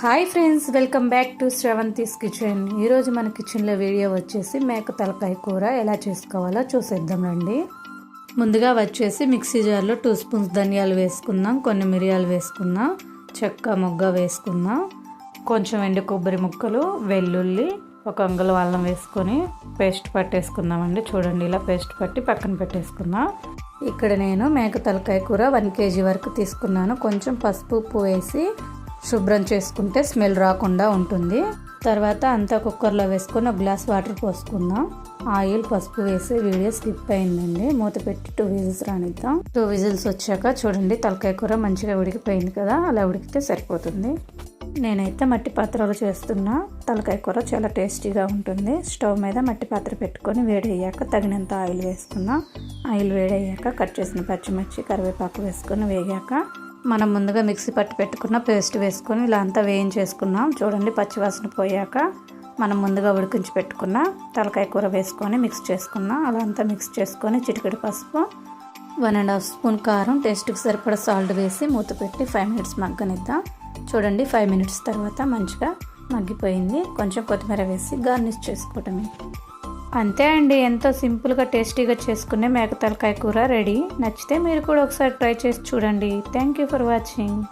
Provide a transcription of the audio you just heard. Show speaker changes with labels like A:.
A: Hi friends welcome back to Sravanthi's kitchen. ఈరోజు మన కిచెన్లో వీడియో వచ్చేసి మేక తలకాయ కూర ఎలా చేసుకోవాలో చూసేద్దాం రండి. ముందుగా వచ్చేసి మిక్సీ జార్లో టూ స్పూన్స్ ధనియాలు వేసుకుందాం కొన్ని మిరియాలు వేసుకుందాం చెక్క మొగ్గ వేసుకుందాం కొంచెం ఎండు కొబ్బరి ముక్కలు వెల్లుల్లి ఒక అంగుళం అల్లం వేసుకొని పేస్ట్ పట్టేసుకుందామండి చూడండి ఇలా పేస్ట్ పట్టి పక్కన పెట్టేసుకుందాం. ఇక్కడ నేను మేక తలకాయ కూర వన్ కేజీ వరకు తీసుకున్నాను. కొంచెం పసుపు ఉప్పు వేసి శుభ్రం చేసుకుంటే స్మెల్ రాకుండా ఉంటుంది. తర్వాత అంతా కుక్కర్లో వేసుకొని ఒక గ్లాస్ వాటర్ పోసుకుందాం. ఆయిల్ పసుపు వేసి వీడియో స్లిప్ అయిందండి. మూత పెట్టి టూ విజిల్స్ రానిద్దాం. టూ విజిల్స్ వచ్చాక చూడండి తలకాయ కూర మంచిగా ఉడికిపోయింది కదా అలా ఉడికితే సరిపోతుంది. నేనైతే మట్టి పాత్రలు చేస్తున్నా. తలకాయ కూర చాలా టేస్టీగా ఉంటుంది. స్టవ్ మీద మట్టి పాత్ర పెట్టుకొని వేడయ్యాక తగినంత ఆయిల్ వేసుకున్నా. ఆయిల్ వేడయ్యాక కట్ చేసిన పచ్చిమిర్చి కరివేపాకు వేసుకొని వేగాక మనం ముందుగా మిక్సీ పట్టి పెట్టుకున్న పేస్ట్ వేసుకొని ఇలా అంతా వేయించేసుకున్నాం. చూడండి పచ్చివాసన పోయాక మనం ముందుగా ఉడికించి పెట్టుకున్న తలకాయ కూర వేసుకొని మిక్స్ చేసుకున్నాం. అలా అంతా మిక్స్ చేసుకొని చిటికెడు పసుపు వన్ అండ్ హాఫ్ స్పూన్ కారం టేస్ట్కి సరిపడా సాల్ట్ వేసి మూత పెట్టి ఫైవ్ మినిట్స్ మగ్గనిద్దాం. చూడండి ఫైవ్ మినిట్స్ తర్వాత మంచిగా మగ్గిపోయింది. కొంచెం కొత్తిమీర వేసి గార్నిష్ చేసుకోవటమే. అంతే అండి. ఎంతో సింపుల్గా టేస్టీగా చేసుకునే మేక తలకాయ కూర రెడీ. నచ్చితే మీరు కూడా ఒకసారి ట్రై చేసి చూడండి. Thank you for watching.